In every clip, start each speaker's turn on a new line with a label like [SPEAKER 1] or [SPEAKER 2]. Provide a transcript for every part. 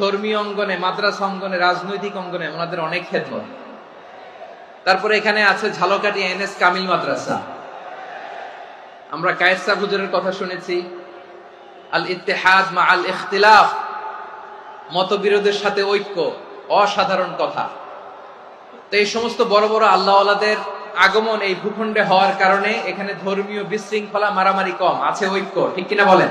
[SPEAKER 1] ধর্মীয় অঙ্গনে, মাদ্রাসা অঙ্গনে, রাজনৈতিক অঙ্গনে ওনাদের অনেক খেদমত। তারপরে এখানে আছে ঝালকাটি এন এস কামিল মাদ্রাসা। আমরা কায়েসা হুজুরের কথা শুনেছি। আল ইত্তেহাদ মা আল ইখতিলাফ, মতবিরোধের সাথে ঐক্য, অসাধারণ কথা। তো এই সমস্ত বড় বড় আল্লাহওয়ালাদের আগমন এই ভূখণ্ডে হওয়ার কারণে এখানে ধর্মীয় বিশৃঙ্খলা, মারামারি কম, আছে ঐক্য, ঠিক কিনা বলেন?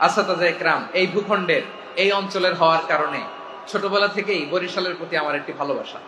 [SPEAKER 1] আসাদাজা এই ভূখণ্ডের এই অঞ্চলের হওয়ার কারণে ছোটবেলা থেকেই বরিশালের প্রতি আমার একটি ভালোবাসা।